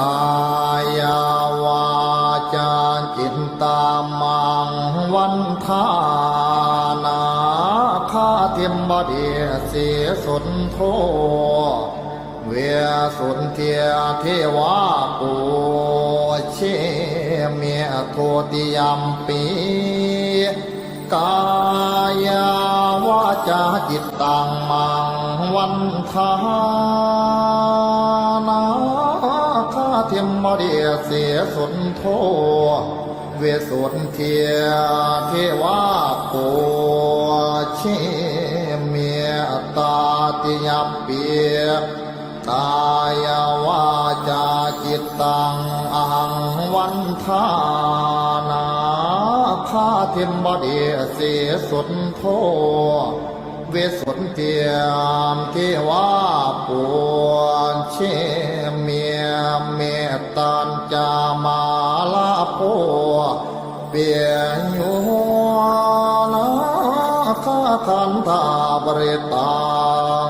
ายาวาจาจิตตามังวันทานาคาเทียมบดีเสียสนโทเวียสุนเทียเทวาปูเชเมียโทติยมปีกายาวาจาจิตตังมังวันทานา เทียมบดีเสียสุนโท เวสุนเทียเทวาปูเชเมียตาติยเปียกายาวาจาจิตตังอังวันทานาคาเทมบดีเสียสุนโทเวสุนเทียมเทวาปวนเช ลาโพเปียโยนาคาคันตาบริตัง